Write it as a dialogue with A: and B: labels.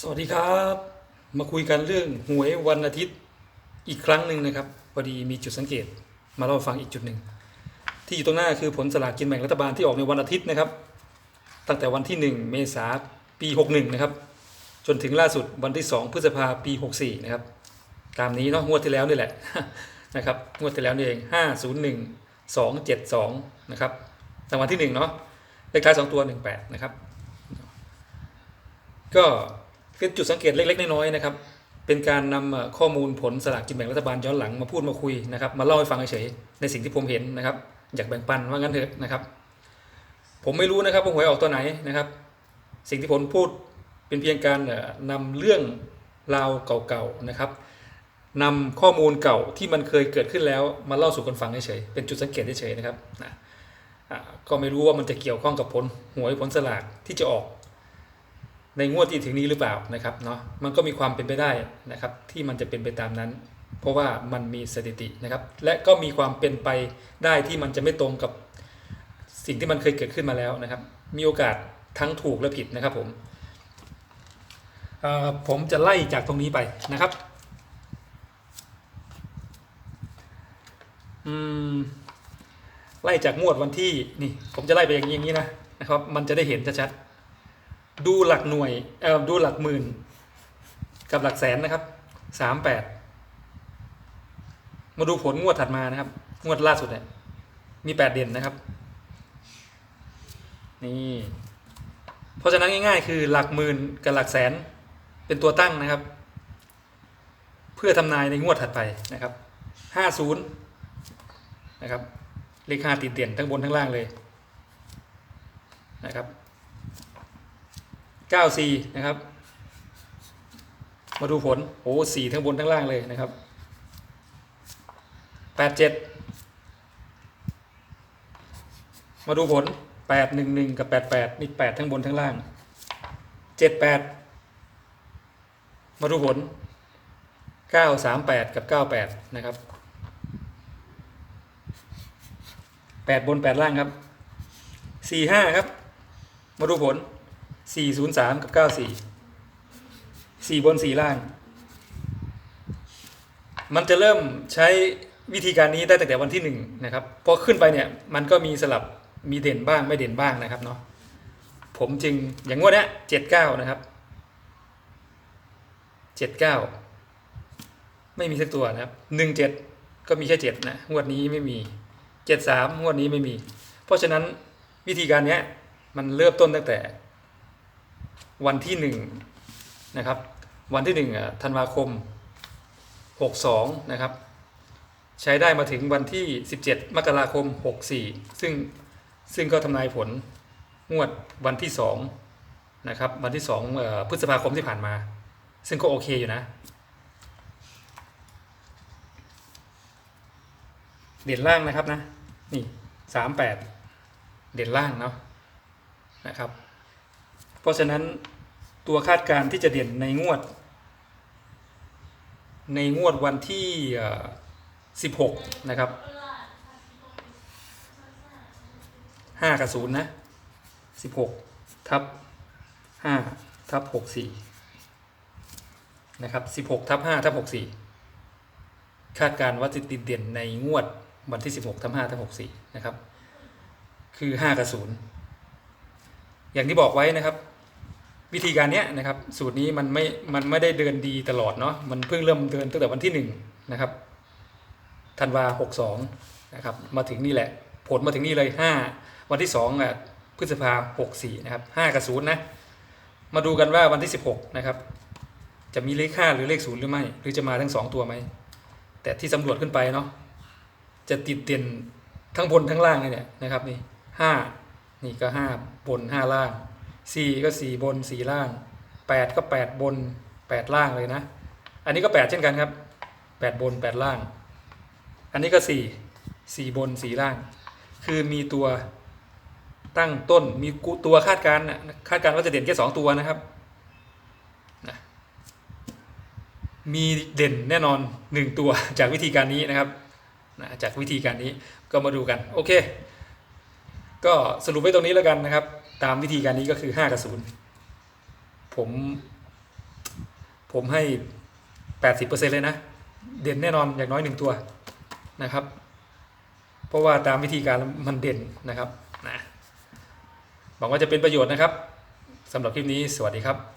A: สวัสดีครับ มาคุยกันเรื่องหวยวันอาทิตย์อีกครั้งหนึ่งนะครับพอดีมีจุดสังเกต มาเล่าฟังอีกจุดหนึ่งที่อยู่ตรงหน้าคือผลสลากกินแบ่งรัฐบาลที่ออกในวันอาทิตย์นะครับ ตั้งแต่วันที่ 1 เมษาปี 61 นะครับ จนถึงล่าสุดวันที่ 2 พฤษภาปี 64 นะครับ ตามนี้เนาะงวดที่แล้วนี่แหละนะครับงวดที่แล้วนี่เอง 501 272 นะครับรางวัลที่1เนาะเลขท้าย 2 ตัว 18 นะครับ ก็ เป็นจุดสังเกตเล็ก ๆ น้อยๆนะครับ เป็นการนำเอ่อข้อมูลผลสลากกินแบ่งรัฐบาลย้อนหลังมาพูดมาคุยนะครับ มาเล่าให้ฟังเฉยๆในสิ่งที่ผมเห็นนะครับอยากแบ่งปันว่างั้นเถอะนะครับ ผมไม่รู้นะครับว่าหวยออกตัวไหนนะครับ สิ่งที่ผมพูดเป็นเพียงการเอ่อนำเรื่องราวเก่าๆนะครับนำข้อมูลเก่าที่มันเคยเกิดขึ้นแล้วมาเล่าสู่กันฟังเฉยๆเป็นจุดสังเกตเฉยๆนะครับนะก็ไม่รู้ว่ามันจะเกี่ยวข้องกับผลหวยผลสลากที่จะออก ในงวดที่ถึงนี้หรือเปล่านะครับเนาะมันก็มีความเป็นไปได้นะครับ ที่มันจะเป็นไปตามนั้น เพราะว่ามันมีสถิตินะครับ และก็มีความเป็นไปได้ที่มันจะไม่ตรงกับสิ่งที่มันเคยเกิดขึ้นมาแล้วนะครับ มีโอกาสทั้งถูกและผิดนะครับผมผมจะไล่จากตรงนี้ไปนะครับไล่จากงวดวันที่นี่ ผมจะไล่ไปอย่างนี้อย่างนี้นะนะครับ มันจะได้เห็นชัดๆ ดูหลักหน่วยเอ่อดูหลักหมื่น กับหลักแสนนะครับสามแปดมาดูผลงวดถัดมานะครับ งวดล่าสุดเนี่ยมีแปดเด่นนะครับ นี่เพราะฉะนั้นง่ายๆ คือหลักหมื่นกับหลักแสนเป็นตัวตั้งนะครับ เพื่อทำนายในงวดถัดไปนะครับห้าศูนย์นะครับเลขห้าติดเด่นทั้งบนทั้งล่างเลยนะครับ 94นะครับ มาดูผลโอ้สี่ทั้งบนทั้งล่างเลยนะครับ 87 มาดูผล 811 กับ 88 นี่ 8 ทั้งบนทั้งล่าง 78 มาดูผล 938 กับ 98 นะครับ 8 บน 8 ล่างครับ 45 ครับ มาดูผล 403กับ94 4บน4ล่าง มันจะเริ่มใช้วิธีการนี้ได้ตั้งแต่วันที่1นะครับพอขึ้นไปเนี่ยมันก็มีสลับมีเด่นบ้างไม่เด่นบ้างนะครับเนาะผมจึงอย่างงวดเนี้ย79นะครับ79ไม่มีสักตัวนะครับ17ก็มีแค่7นะงวดนี้ไม่มี73งวดนี้ไม่มี เพราะฉะนั้นวิธีการเนี้ยมันเริ่มต้นตั้งแต่ วันที่หนึ่งนะครับ วันที่หนึ่งธันวาคมหกสองนะครับ ใช้ได้มาถึงวันที่สิบเจ็ดมกราคมหกสี่ซึ่งซึ่งก็ทำนายผลงวดวันที่สองนะครับ วันที่สองพฤษภาคมที่ผ่านมา ซึ่งก็โอเคอยู่นะ เด่นล่างนะครับนะ นี่สามแปดเด่นล่างเนาะนะครับ เพราะฉะนั้นตัวคาดการณ์ที่จะเด่นในงวด ในงวดวันที่ 16 นะครับ 5 กับ 0 นะ 16 ทับ 5 ทับ 64 นะครับ 16 ทับ 5 ทับ 64 คาดการณ์ว่าจะติดเด่นในงวดวันที่ 16 ทับ 5 ทับ 64 นะครับ คือ 5 กับ 0 อย่างที่บอกไว้นะครับ วิธีการนี้นะครับสูตรนี้มันไม่มันไม่ได้เดินดีตลอดเนาะมันเพิ่งเริ่มเดินตั้งแต่วันที่หนึ่งนะครับธันวาหกสองนะครับมาถึงนี่แหละ ผลมาถึงนี่เลยห้าวันที่สองอะพฤษภาหกสี่นะครับห้ากับศูนย์นะมาดูกันว่าวันที่สิบหกนะครับจะมีเลขห้าหรือเลขศูนย์หรือไม่ หรือจะมาทั้งสองตัวไหม แต่ที่สำรวจขึ้นไปเนาะจะติดเด่นทั้งบนทั้งล่างเลยเนี่ยนะครับนี่ห้านี่ก็ห้าบนห้าล่าง สี่ก็สี่บนสี่ล่างแปดก็แปดบนแปดล่างเลยนะ อันนี้ก็แปดเช่นกันครับแปดบนแปดล่าง อันนี้ก็สี่สี่บนสี่ล่าง คือมีตัวตั้งต้นมีตัวคาดการณ์คาดการณ์ว่าจะเด่นแค่สองตัวนะครับนะมีเด่นแน่นอนหนึ่งตัวจากวิธีการนี้นะครับนะจากวิธีการนี้ก็มาดูกัน โอเค ก็สรุปไว้ตรงนี้แล้วกันนะครับ ตามวิธีการนี้ก็คือห้ากับศูนย์ผม ผมให้แปดสิบเปอร์เซ็นเลยนะ เด่นแน่นอนอย่างน้อยหนึ่งตัวนะครับ เพราะว่าตามวิธีการมันเด่นนะครับนะหวังว่าจะเป็นประโยชน์นะครับสำหรับคลิปนี้สวัสดีครับ